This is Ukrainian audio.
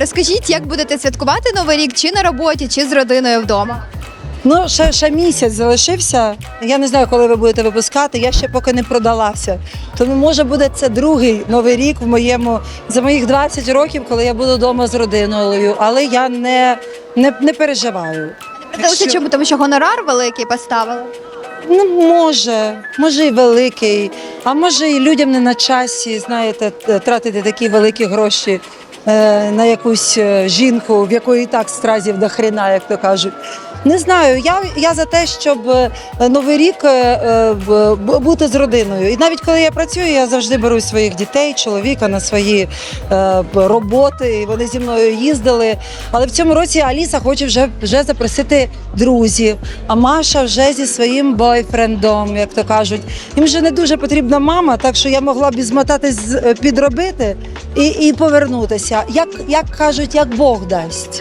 Розкажіть, як будете святкувати новий рік чи на роботі, чи з родиною вдома? Ну, ще, ще місяць залишився. Я не знаю, коли ви будете випускати. Я ще поки не продалася. Тому може буде це другий новий рік в моєму за моїх 20 років, коли я буду вдома з родиною. Але я не, не, не переживаю. Питалися, Що- чому тому, що гонорар великий поставили? Ну, може, може і великий, а може і людям не на часі, знаєте, тратити такі великі гроші на якусь е, жінку, в якої і так стразів до хрена, як то кажуть. Не знаю, я, я за те, щоб е, новий рік е, е, бути з родиною. І навіть коли я працюю, я завжди беру своїх дітей, чоловіка на свої е, роботи. Вони зі мною їздили. Але в цьому році Аліса хоче вже, вже запросити друзів. А Маша вже зі своїм бойфрендом, як то кажуть. Їм вже не дуже потрібна мама, так що я могла б змотатись, підробити і, і повернутися. Як, як кажуть, як Бог дасть.